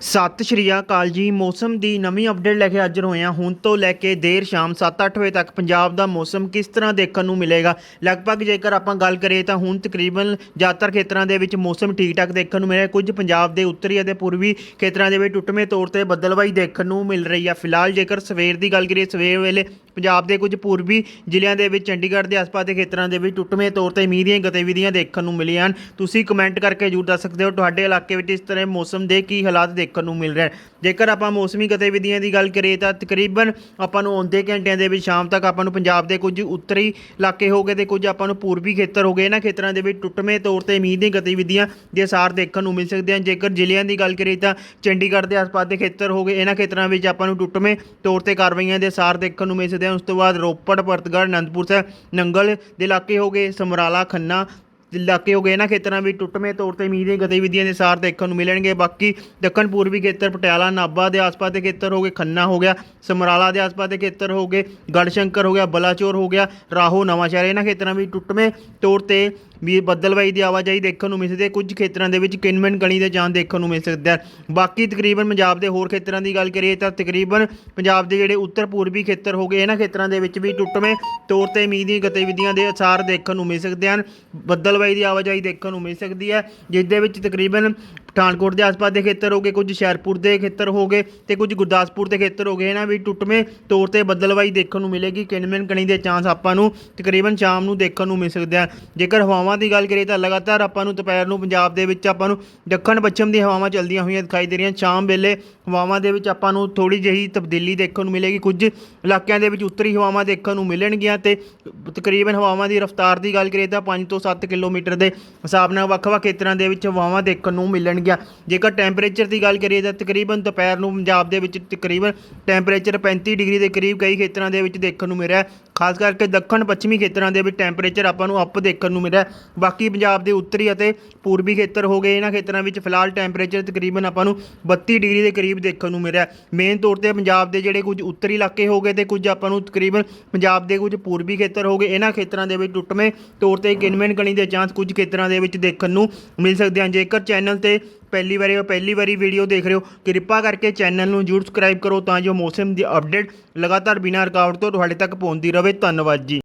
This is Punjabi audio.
ਸਤਿ ਸ਼੍ਰੀ ਅਕਾਲ ਜੀ। ਮੌਸਮ ਦੀ ਨਵੀਂ ਅਪਡੇਟ ਲੈ ਕੇ ਹਾਜ਼ਰ ਹੋਏ ਹਾਂ। ਹੁਣ ਤੋਂ ਲੈ ਕੇ ਦੇਰ ਸ਼ਾਮ 7-8 ਵਜੇ ਤੱਕ ਪੰਜਾਬ ਦਾ ਮੌਸਮ ਕਿਸ ਤਰ੍ਹਾਂ ਦੇਖਣ ਨੂੰ ਮਿਲੇਗਾ? ਲਗਭਗ ਜੇਕਰ ਆਪਾਂ ਗੱਲ ਕਰੀਏ ਤਾਂ ਹੁਣ ਤਕਰੀਬਨ ਜ਼ਿਆਦਾਤਰ ਖੇਤਰਾਂ ਦੇ ਵਿੱਚ ਮੌਸਮ ਠੀਕ ਠਾਕ ਦੇਖਣ ਨੂੰ ਮਿਲਿਆ। ਕੁਝ ਪੰਜਾਬ ਦੇ ਉੱਤਰੀ ਅਤੇ ਪੂਰਬੀ ਖੇਤਰਾਂ ਦੇ ਵਿੱਚ ਟੁੱਟਵੇਂ ਤੌਰ ਤੇ ਬੱਦਲਵਾਈ ਦੇਖਣ ਨੂੰ ਮਿਲ ਰਹੀ ਹੈ ਫਿਲਹਾਲ ਜੇਕਰ ਸਵੇਰ ਦੀ ਗੱਲ ਕਰੀਏ, ਸਵੇਰ ਵੇਲੇ ਪੰਜਾਬ ਦੇ ਕੁਝ ਪੂਰਬੀ ਜ਼ਿਲ੍ਹਿਆਂ ਦੇ ਵਿੱਚ, ਚੰਡੀਗੜ੍ਹ ਦੇ ਆਸ-ਪਾਸ ਦੇ ਖੇਤਰਾਂ ਦੇ ਵਿੱਚ ਟੁੱਟਵੇਂ ਤੌਰ ਤੇ ਮੀਂਹ ਦੀਆਂ ਗਤੀਵਿਧੀਆਂ ਦੇਖਣ ਨੂੰ ਮਿਲੀਆਂ ਹਨ। ਤੁਸੀਂ ਕਮੈਂਟ ਕਰਕੇ ਜਰੂਰ ਦੱਸ ਸਕਦੇ ਹੋ, ਤੁਹਾਡੇ ਇਲਾਕੇ ਵਿੱਚ ਇਸ ਤਰ੍ਹਾਂ ਮੌਸਮ ਦੇ ਕੀ ਹਾਲਾਤ ਦੇਖਣ ਨੂੰ ਮਿਲ ਰਹੇ ਹਨ। ਜੇਕਰ ਆਪਾਂ ਮੌਸਮੀ ਗਤੀਵਿਧੀਆਂ ਦੀ ਗੱਲ ਕਰੀਏ ਤਾਂ ਤਕਰੀਬਨ ਆਪਾਂ ਨੂੰ ਆਉਂਦੇ ਘੰਟਿਆਂ ਦੇ ਵਿੱਚ ਸ਼ਾਮ ਤੱਕ ਆਪਾਂ ਨੂੰ ਪੰਜਾਬ ਦੇ ਕੁਝ ਉੱਤਰੀ ਇਲਾਕੇ ਹੋ ਗਏ ਤੇ ਕੁਝ ਆਪਾਂ ਨੂੰ ਪੂਰਬੀ ਖੇਤਰ ਹੋ ਗਏ, ਇਹਨਾਂ ਖੇਤਰਾਂ ਦੇ ਵਿੱਚ ਟੁੱਟਵੇਂ ਤੌਰ ਤੇ ਮੀਂਹ ਦੀਆਂ ਗਤੀਵਿਧੀਆਂ ਦੇ ਅਸਾਰ ਦੇਖਣ ਨੂੰ ਮਿਲ ਸਕਦੇ ਹਨ। ਜੇਕਰ ਜ਼ਿਲ੍ਹਿਆਂ ਦੀ ਗੱਲ ਕਰੀਏ ਤਾਂ ਚੰਡੀਗੜ੍ਹ ਦੇ ਆਸ-ਪਾਸ ਦੇ ਖੇਤਰ ਹੋ ਗਏ, ਇਹਨਾਂ ਖੇਤਰਾਂ ਵਿੱਚ ਆਪਾਂ ਨੂੰ ਟੁੱਟਵੇਂ ਤੌਰ ਤੇ ਕਾਰਵਾਈਆਂ ਦੇ ਅਸਾਰ ਦੇਖਣ ਨੂੰ ਮਿਲ ਸਕਦੇ ਹਨ ਉਸ ਤੋਂ ਬਾਅਦ ਰੋਪੜ, ਭਰਤਗੜ੍ਹ, ਅਨੰਦਪੁਰ ਸਾਹਿਬ, ਨੰਗਲ ਦੇ ਇਲਾਕੇ ਹੋ ਗਏ, ਸਮਰਾਲਾ, ਖੰਨਾ ਇਲਾਕੇ ਹੋ ਗਏ ਇਹਨਾਂ ਖੇਤਰਾਂ ਵਿੱਚ ਟੁੱਟਵੇਂ ਤੌਰ ਤੇ ਮੀਂਹ ਦੀਆਂ ਗਤੀਵਿਧੀਆਂ ਦੇ ਸਾਰ ਦੇਖਣ ਨੂੰ ਮਿਲਣਗੇ। ਬਾਕੀ ਦੱਖਣ ਪੂਰਬੀ ਖੇਤਰ ਪਟਿਆਲਾ, ਨਾਭਾ ਦੇ ਆਸ-ਪਾਸ ਦੇ ਖੇਤਰ ਹੋ ਗਏ, ਖੰਨਾ ਹੋ ਗਿਆ, ਸਮਰਾਲਾ ਦੇ ਆਸ-ਪਾਸ ਦੇ ਖੇਤਰ ਹੋ ਗਏ, ਗੜਸ਼ੰਕਰ ਹੋ ਗਿਆ, ਬਲਾਚੌਰ ਹੋ ਗਿਆ, ਰਾਹੋ ਨਵਾਂਸ਼ਹਿਰ ਇਹਨਾਂ ਖੇਤਰਾਂ ਵਿੱਚ ਟੁੱਟਵੇਂ ਤੌਰ ਤੇ ਵੀ ਬੱਦਲਵਾਈ ਦੀ ਆਵਾਜਾਈ ਦੇਖਣ ਨੂੰ ਮਿਲ ਸਕਦੀ ਹੈ। ਕੁਝ ਖੇਤਰਾਂ ਦੇ ਵਿੱਚ ਕਿਨਮਨ ਗਣੀ ਦੇ ਜਾਨ ਦੇਖਣ ਨੂੰ ਮਿਲ ਸਕਦਾ ਹੈ। ਬਾਕੀ ਤਕਰੀਬਨ ਪੰਜਾਬ ਦੇ ਹੋਰ ਖੇਤਰਾਂ ਦੀ ਗੱਲ ਕਰੀਏ ਤਾਂ ਤਕਰੀਬਨ ਪੰਜਾਬ ਦੇ ਜਿਹੜੇ ਉੱਤਰ ਪੂਰਬੀ ਖੇਤਰ ਹੋ ਗਏ, ਇਹਨਾਂ ਖੇਤਰਾਂ ਦੇ ਵਿੱਚ ਵੀ ਟੁੱਟਵੇਂ ਤੌਰ ਤੇ ਮੀਂਹ ਦੀਆਂ ਗਤੀਵਿਧੀਆਂ ਦੇ ਅਸਾਰ ਦੇਖਣ ਨੂੰ ਮਿਲ ਸਕਦੇ ਹਨ। ਬੱਦਲ ਬੱਦਲਵਾਈ ਦੀ ਆਵਾਜਾਈ ਦੇਖਣ ਨੂੰ ਮਿਲ ਸਕਦੀ ਹੈ ਜਿਸ ਦੇ ਵਿੱਚ ਤਕਰੀਬਨ ਪਠਾਨਕੋਟ ਦੇ ਆਸ-ਪਾਸ ਦੇ ਖੇਤਰ ਹੋ ਗਏ, ਕੁਝ ਹੁਸ਼ਿਆਰਪੁਰ ਦੇ ਖੇਤਰ ਹੋ ਗਏ ਤੇ ਕੁਝ ਗੁਰਦਾਸਪੁਰ ਦੇ ਖੇਤਰ ਹੋ ਗਏ। ਇਹਨਾਂ ਵਿੱਚ ਟੁੱਟਵੇਂ ਤੌਰ ਤੇ ਬੱਦਲਵਾਈ ਦੇਖਣ ਨੂੰ ਮਿਲੇਗੀ। ਕਿਨਮਨ ਕਣੀ ਦੇ ਚਾਂਸ ਆਪਾਂ ਨੂੰ ਤਕਰੀਬਨ ਸ਼ਾਮ ਨੂੰ ਦੇਖਣ ਨੂੰ ਮਿਲ ਸਕਦੇ ਹਨ ਜੇਕਰ ਹਵਾਵਾਂ ਦੀ ਗੱਲ ਕਰੀਏ ਤਾਂ ਲਗਾਤਾਰ ਆਪਾਂ ਨੂੰ ਦੁਪਹਿਰ ਨੂੰ ਪੰਜਾਬ ਦੇ ਵਿੱਚ ਆਪਾਂ ਨੂੰ ਦੱਖਣ ਪੱਛਮ ਦੀ ਹਵਾਵਾਂ ਚੱਲਦੀਆਂ ਹੋਈਆਂ ਦਿਖਾਈ ਦੇ ਰਹੀਆਂ। ਸ਼ਾਮ ਵੇਲੇ ਹਵਾਵਾਂ ਦੇ ਵਿੱਚ ਆਪਾਂ ਨੂੰ ਥੋੜੀ ਜਿਹੀ ਤਬਦੀਲੀ ਦੇਖਣ ਨੂੰ ਮਿਲੇਗੀ। ਕੁਝ ਇਲਾਕਿਆਂ ਦੇ ਵਿੱਚ ਉੱਤਰੀ ਹਵਾਵਾਂ ਦੇਖਣ ਨੂੰ ਮਿਲਣਗੀਆਂ ਤੇ ਤਕਰੀਬਨ ਹਵਾਵਾਂ ਦੀ ਰਫ਼ਤਾਰ ਦੀ ਗੱਲ ਕਰੀਏ ਤਾਂ 5 ਤੋਂ 7 ਕਿਲੋਮੀਟਰ ਦੇ ਹਿਸਾਬ ਨਾਲ ਵੱਖ-ਵੱਖ ਖੇਤਰਾਂ ਦੇ ਵਿੱਚ ਹਵਾਵਾਂ ਦੇਖਣ ਨੂੰ ਮਿਲਣਗੀਆਂ। ਜੇਕਰ ਟੈਂਪਰੇਚਰ ਦੀ ਗੱਲ ਕਰੀਏ ਤਾਂ ਤਕਰੀਬਨ ਦੁਪਹਿਰ ਨੂੰ ਪੰਜਾਬ ਦੇ ਵਿੱਚ ਤਕਰੀਬਨ ਟੈਂਪਰੇਚਰ 35 ਡਿਗਰੀ ਦੇ ਕਰੀਬ ਕਈ ਖੇਤਰਾਂ ਦੇ ਵਿੱਚ ਦੇਖਣ ਨੂੰ ਮਿਲਿਆ। ਖਾਸ ਕਰਕੇ ਦੱਖਣ ਪੱਛਮੀ ਖੇਤਰਾਂ ਦੇ ਵਿੱਚ ਟੈਂਪਰੇਚਰ ਆਪਾਂ ਨੂੰ ਅੱਪ ਦੇਖਣ ਨੂੰ ਮਿਲਿਆ। ਬਾਕੀ ਪੰਜਾਬ ਦੇ ਉੱਤਰੀ ਅਤੇ ਪੂਰਬੀ ਖੇਤਰ ਹੋ ਗਏ। ਇਹਨਾਂ ਖੇਤਰਾਂ ਵਿੱਚ ਫਿਲਹਾਲ ਟੈਂਪਰੇਚਰ ਤਕਰੀਬਨ ਆਪਾਂ ਨੂੰ 32 ਡਿਗਰੀ ਦੇ ਕਰੀਬ ਦੇਖਣ ਨੂੰ ਮਿਲਿਆ। ਮੇਨ ਤੌਰ ਤੇ ਪੰਜਾਬ ਦੇ ਜਿਹੜੇ ਕੁਝ ਉੱਤਰੀ ਇਲਾਕੇ ਹੋ ਗਏ ਤੇ ਕੁਝ ਆਪਾਂ ਨੂੰ ਤਕਰੀਬਨ ਪੰਜਾਬ ਦੇ ਕੁਝ ਪੂਰਬੀ ਖੇਤਰ ਹੋ ਗਏ। ਇਹਨਾਂ ਖੇਤਰਾਂ ਦੇ ਵਿੱਚ ਟੁੱਟਵੇਂ ਤੌਰ ਤੇ ਕਿਨਮਨ ਕਣੀ ਦੇ ਚਾਂਸ ਕੁਝ ਖੇਤਰਾਂ ਦੇ ਵਿੱਚ ਦੇਖਣ ਨੂੰ ਮਿਲ ਸਕਦੇ ਹਨ। ਜੇਕਰ ਚੈਨਲ ਤੇ ਪਹਿਲੀ ਵਾਰੀ ਪਹਿਲੀ ਵਾਰੀ ਵੀਡੀਓ ਦੇਖ ਰਹੇ ਹੋ। ਕਿਰਪਾ ਕਰਕੇ ਚੈਨਲ ਨੂੰ ਜਰੂਰ ਸਬਸਕ੍ਰਾਈਬ ਕਰੋ ਤਾਂ ਜੋ ਮੌਸਮ ਦੀ ਅਪਡੇਟ ਲਗਾਤਾਰ ਬਿਨਾਂ ਰੁਕਾਵਟ ਤੋਂ ਤੁਹਾਡੇ ਤੱਕ ਪਹੁੰਚਦੀ ਰਹੇ। ਧੰਨਵਾਦ ਜੀ।